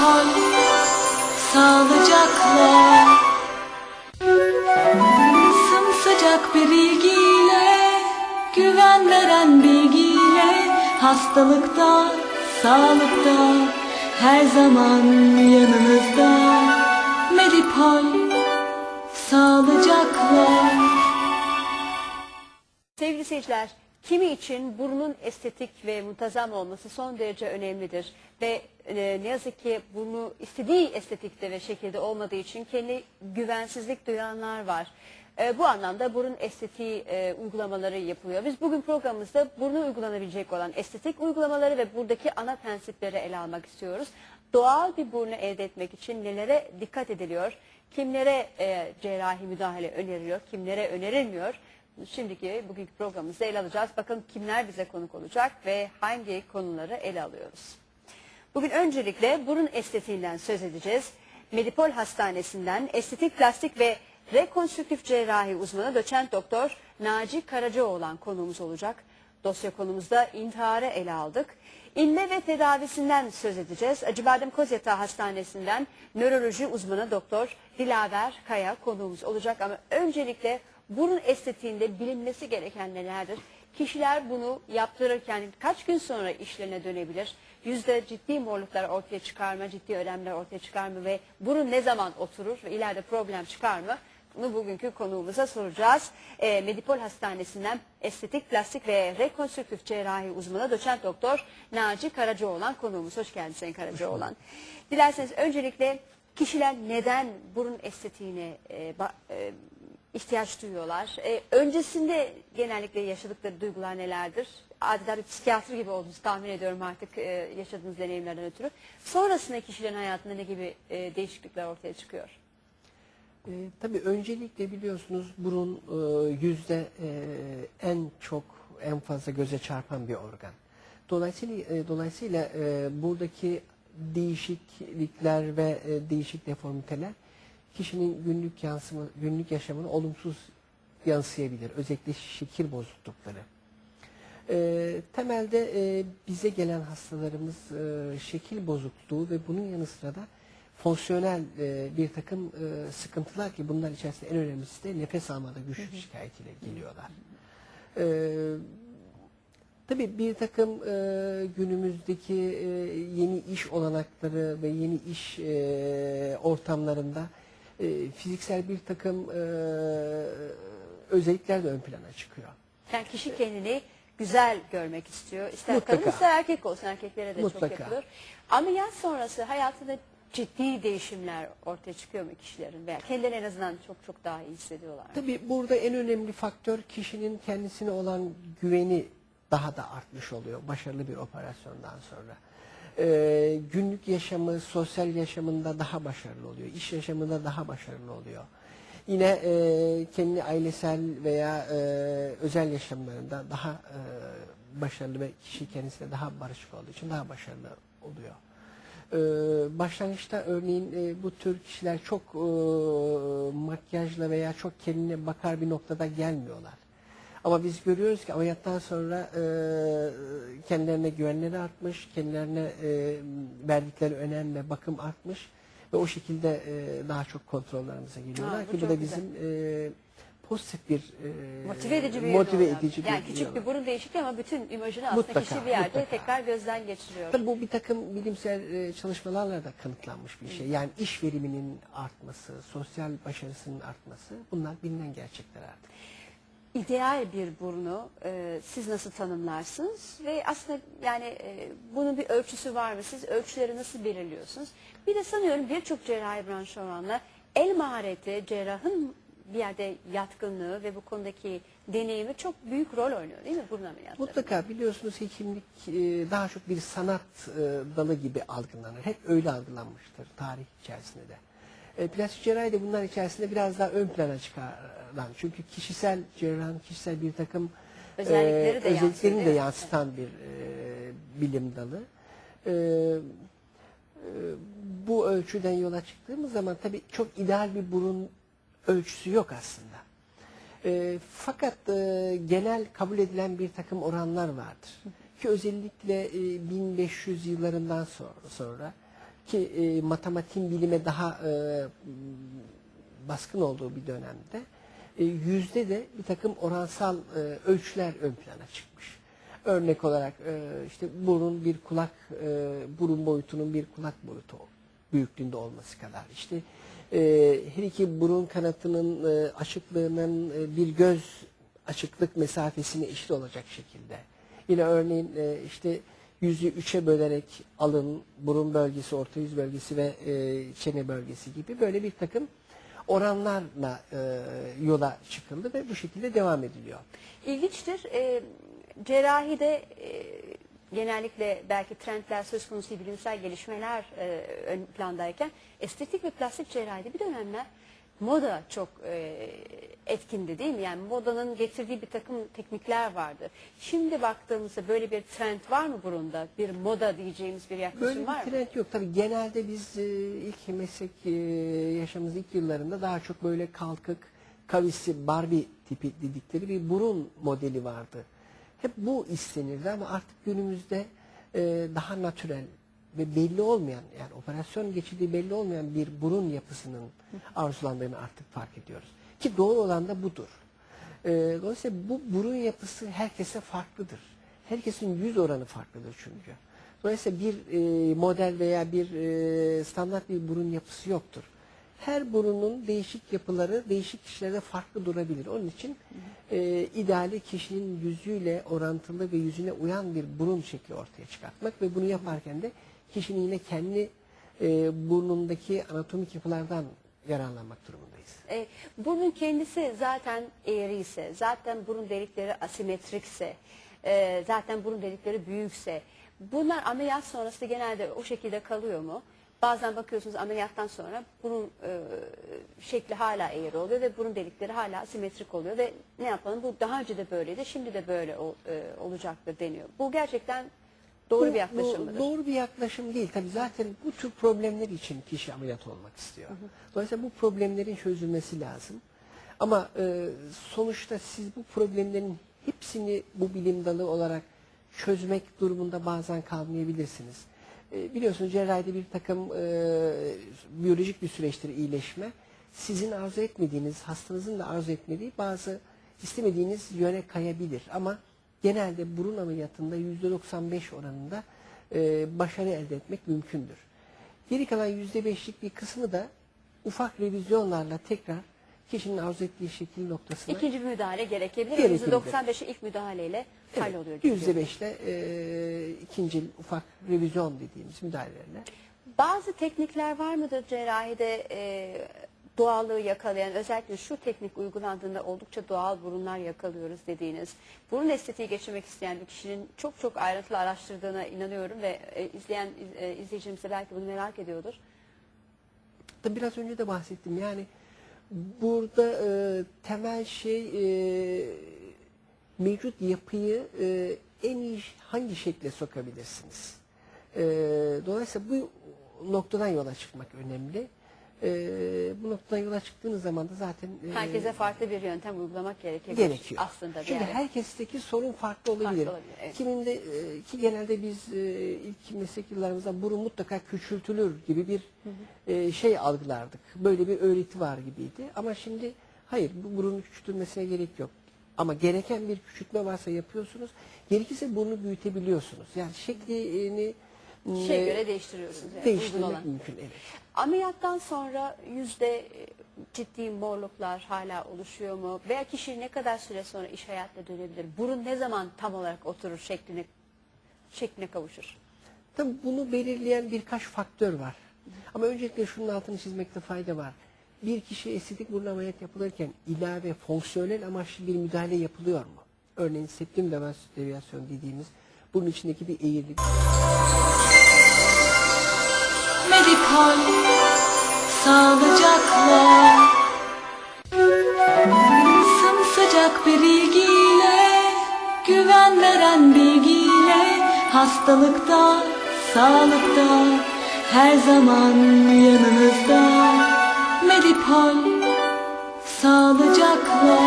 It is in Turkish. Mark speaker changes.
Speaker 1: Medipol sağlıcakla Sımsıcak bir ilgiyle Güven veren bilgiyle Hastalıkta, sağlıkta Her zaman yanınızda Medipol sağlıcakla
Speaker 2: Sevgili seyirciler, kimi için burnun estetik ve muntazam olması son derece önemlidir. Ve e, ne yazık ki burnu istediği estetikte ve şekilde olmadığı için kendi güvensizlik duyanlar var. E, bu anlamda burun estetiği e, uygulamaları yapılıyor. Biz bugün programımızda burnu uygulanabilecek olan estetik uygulamaları ve buradaki ana prensipleri ele almak istiyoruz. Doğal bir burnu elde etmek için nelere dikkat ediliyor? Kimlere e, cerrahi müdahale öneriliyor, kimlere önerilmiyor? Şimdiki bugünkü programımızda ele alacağız. Bakalım kimler bize konuk olacak ve hangi konuları ele alıyoruz. Bugün öncelikle burun estetiğinden söz edeceğiz. Medipol Hastanesi'nden estetik plastik ve rekonstrüktif cerrahi uzmanı doçent doktor Naci Karacaoğlan konuğumuz olacak. Dosya konumuzda intiharı ele aldık. İnme ve tedavisinden söz edeceğiz. Acıbadem Kozyatağı Hastanesi'nden nöroloji uzmanı doktor Dilaver Kaya konuğumuz olacak. Ama öncelikle burun estetiğinde bilinmesi gereken nelerdir? Kişiler bunu yaptırırken kaç gün sonra işlerine dönebilir? Yüzde ciddi morluklar ortaya çıkar mı? Ciddi ödemler ortaya çıkar mı? Ve burun ne zaman oturur ve ileride problem çıkar mı? Bunu bugünkü konuğumuza soracağız. Ee, Medipol Hastanesi'nden estetik, plastik ve rekonstrüktif cerrahi uzmanı doçent doktor Naci Karacaoğlan konuğumuz. Hoş geldin Sayın Karacaoğlan. Dilerseniz öncelikle kişiler neden burun estetiğine e, ba- e, ihtiyaç duyuyorlar? E, öncesinde genellikle yaşadıkları duygular nelerdir? Adeta bir psikiyatr gibi olduğunuzu tahmin ediyorum artık e, yaşadığınız deneyimlerden ötürü. Sonrasında kişilerin hayatında ne gibi e, değişiklikler ortaya çıkıyor?
Speaker 3: E, tabii öncelikle biliyorsunuz burun e, yüzde e, en çok en fazla göze çarpan bir organ. Dolayısıyla e, dolayısıyla e, buradaki değişiklikler ve e, değişik deformiteler kişinin günlük yansıma günlük yaşamına olumsuz yansıyabilir. Özellikle şekil bozuklukları. E, temelde e, bize gelen hastalarımız e, şekil bozukluğu ve bunun yanı sıra da fonksiyonel e, bir takım e, sıkıntılar ki bunlar içerisinde en önemlisi de nefes almada güçlük şikayetiyle geliyorlar. E, tabii bir takım e, günümüzdeki e, yeni iş olanakları ve yeni iş e, ortamlarında e, fiziksel bir takım e, özellikler de ön plana çıkıyor.
Speaker 2: Yani kişi kendini güzel görmek istiyor. İster
Speaker 3: Mutlaka.
Speaker 2: kadın ister erkek olsun. Erkeklere de
Speaker 3: Mutlaka.
Speaker 2: çok yapılır. Ameliyat sonrası hayatında ciddi değişimler ortaya çıkıyor mu kişilerin? Veya kendilerini en azından çok çok daha iyi hissediyorlar. mı?
Speaker 3: Tabii burada en önemli faktör kişinin kendisine olan güveni daha da artmış oluyor başarılı bir operasyondan sonra. Ee, günlük yaşamı, sosyal yaşamında daha başarılı oluyor. iş yaşamında daha başarılı oluyor. Yine e, kendi ailesel veya e, özel yaşamlarında daha e, başarılı ve kişi kendisine daha barışık olduğu için daha başarılı oluyor. Ee, başlangıçta örneğin e, bu tür kişiler çok e, makyajla veya çok kendine bakar bir noktada gelmiyorlar. Ama biz görüyoruz ki ameliyattan sonra e, kendilerine güvenleri artmış, kendilerine e, verdikleri önem ve bakım artmış ve o şekilde e, daha çok kontrollerimize geliyorlar
Speaker 2: Ha, bu
Speaker 3: ki bu da bizim e, pozitif bir e,
Speaker 2: Motive edici bir
Speaker 3: motive edici
Speaker 2: Yani
Speaker 3: bir
Speaker 2: küçük
Speaker 3: yol.
Speaker 2: bir burun değişikliği ama bütün imajını aslında
Speaker 3: Mutlaka,
Speaker 2: kişi bir yerde
Speaker 3: mutlaka.
Speaker 2: tekrar gözden geçiriyor.
Speaker 3: Tabii bu bir takım bilimsel e, çalışmalarla da kanıtlanmış bir şey. Yani iş veriminin artması, sosyal başarısının artması bunlar bilinen gerçekler artık.
Speaker 2: İdeal bir burnu e, siz nasıl tanımlarsınız ve aslında yani e, bunun bir ölçüsü var mı? Siz ölçüleri nasıl belirliyorsunuz? Bir de sanıyorum birçok cerrahi branşı oranla el mahareti, cerrahın bir yerde yatkınlığı ve bu konudaki deneyimi çok büyük rol oynuyor değil mi burun ameliyatları?
Speaker 3: Mutlaka biliyorsunuz hekimlik e, daha çok bir sanat e, dalı gibi algılanır. Hep öyle algılanmıştır tarih içerisinde de. E, plastik cerrahi de bunlar içerisinde biraz daha ön plana çıkaran. Çünkü kişisel cerrahın kişisel bir takım e,
Speaker 2: Özellikleri de yansıyor,
Speaker 3: özelliklerini de yansıtan bir e, bilim dalı. E, e, bu ölçüden yola çıktığımız zaman tabii çok ideal bir burun ölçüsü yok aslında. E, fakat e, genel kabul edilen bir takım oranlar vardır. Ki özellikle e, 1500 yıllarından sonra, sonra ki e, matematiğin bilime daha e, baskın olduğu bir dönemde e, yüzde de bir takım oransal e, ölçüler ön plana çıkmış. Örnek olarak e, işte burun bir kulak, e, burun boyutunun bir kulak boyutu büyüklüğünde olması kadar. İşte e, her iki burun kanatının e, açıklığının e, bir göz açıklık mesafesine eşit olacak şekilde. Yine örneğin e, işte yüzü üçe bölerek alın, burun bölgesi, orta yüz bölgesi ve e, çene bölgesi gibi böyle bir takım oranlarla e, yola çıkıldı ve bu şekilde devam ediliyor.
Speaker 2: İlginçtir. E, cerrahide e, genellikle belki trendler söz konusu bilimsel gelişmeler e, ön plandayken estetik ve plastik cerrahide bir dönemler moda çok e, etkindi değil mi? Yani modanın getirdiği bir takım teknikler vardı. Şimdi baktığımızda böyle bir trend var mı burunda? Bir moda diyeceğimiz bir yaklaşım
Speaker 3: Böyle
Speaker 2: var
Speaker 3: bir
Speaker 2: mı?
Speaker 3: trend yok. Tabii genelde biz e, ilk meslek e, yaşamımız ilk yıllarında daha çok böyle kalkık, kavisi, Barbie tipi dedikleri bir burun modeli vardı. Hep bu istenirdi ama artık günümüzde e, daha natürel ve belli olmayan yani operasyon geçirdiği belli olmayan bir burun yapısının arzulandığını artık fark ediyoruz. Ki doğru olan da budur. E, dolayısıyla bu burun yapısı herkese farklıdır. Herkesin yüz oranı farklıdır çünkü. Dolayısıyla bir e, model veya bir e, standart bir burun yapısı yoktur. Her burunun değişik yapıları değişik kişilerde farklı durabilir. Onun için e, ideali kişinin yüzüyle orantılı ve yüzüne uyan bir burun şekli ortaya çıkartmak ve bunu yaparken de kişinin yine kendi e, burnundaki anatomik yapılardan yararlanmak durumundayız.
Speaker 2: E, burnun kendisi zaten eğri ise, zaten burun delikleri asimetrikse, e, zaten burun delikleri büyükse, bunlar ameliyat sonrası genelde o şekilde kalıyor mu? Bazen bakıyorsunuz ameliyattan sonra burun e, şekli hala eğri oluyor ve burun delikleri hala asimetrik oluyor ve ne yapalım bu daha önce de böyleydi, şimdi de böyle ol- e, olacaktır deniyor. Bu gerçekten doğru
Speaker 3: Bu-
Speaker 2: bir yaklaşım mıdır?
Speaker 3: Doğru bir yaklaşım değil. Tabii zaten bu tür problemler için kişi ameliyat olmak istiyor. Dolayısıyla bu problemlerin çözülmesi lazım. Ama e, sonuçta siz bu problemlerin hepsini bu bilim dalı olarak çözmek durumunda bazen kalmayabilirsiniz. E, biliyorsunuz cerrahide bir takım e, biyolojik bir süreçtir iyileşme. Sizin arzu etmediğiniz, hastanızın da arzu etmediği bazı istemediğiniz yöne kayabilir. Ama genelde burun ameliyatında %95 oranında e, başarı elde etmek mümkündür. Geri kalan %5'lik bir kısmı da ufak revizyonlarla tekrar kişinin arzu ettiği şekil noktasına
Speaker 2: İkinci bir müdahale gerekebilir.
Speaker 3: Gerekebilir.
Speaker 2: %95'i ilk müdahaleyle halloluyor. çünkü.
Speaker 3: %5 ile e, ikinci ufak revizyon dediğimiz müdahalelerle
Speaker 2: Bazı teknikler var mıdır cerrahide e, doğallığı yakalayan özellikle şu teknik uygulandığında oldukça doğal burunlar yakalıyoruz dediğiniz burun estetiği geçirmek isteyen bir kişinin çok çok ayrıntılı araştırdığına inanıyorum ve e, izleyen iz- e, izleyicimiz belki bunu merak ediyordur.
Speaker 3: Tabii biraz önce de bahsettim. Yani burada e, temel şey e, mevcut yapıyı e, en iyi hangi şekle sokabilirsiniz? E, dolayısıyla bu noktadan yola çıkmak önemli. E, bu noktadan yola çıktığınız zaman da zaten e,
Speaker 2: Herkese farklı bir yöntem uygulamak gerekebilir.
Speaker 3: gerekiyor.
Speaker 2: Aslında
Speaker 3: Şimdi
Speaker 2: yerde.
Speaker 3: herkesteki sorun farklı olabilir.
Speaker 2: olabilir, evet.
Speaker 3: Kiminde e, ki genelde biz e, ilk meslek yıllarımızda burun mutlaka küçültülür gibi bir e, şey algılardık. Böyle bir öğreti var gibiydi. Ama şimdi hayır bu burunun küçültülmesine gerek yok. Ama gereken bir küçültme varsa yapıyorsunuz. Gerekirse burnu büyütebiliyorsunuz. Yani şeklini
Speaker 2: Şey
Speaker 3: e,
Speaker 2: göre değiştiriyorsunuz. yani,
Speaker 3: değiştirmek
Speaker 2: olan.
Speaker 3: mümkün. Evet.
Speaker 2: Ameliyattan sonra yüzde e, ciddi morluklar hala oluşuyor mu? Veya kişi ne kadar süre sonra iş hayatına dönebilir? Burun ne zaman tam olarak oturur şekline şekline kavuşur?
Speaker 3: Tabii bunu belirleyen birkaç faktör var. Ama öncelikle şunun altını çizmekte fayda var. Bir kişi estetik burun ameliyat yapılırken ilave fonksiyonel amaçlı bir müdahale yapılıyor mu? Örneğin septim devasyon dediğimiz bunun içindeki bir eğrilik.
Speaker 1: Medikal sağlıcakla Sımsıcak bir ilgiyle Güven veren bilgiyle Hastalıkta, sağlıkta Her zaman yanınızda Medipol sağlıcakla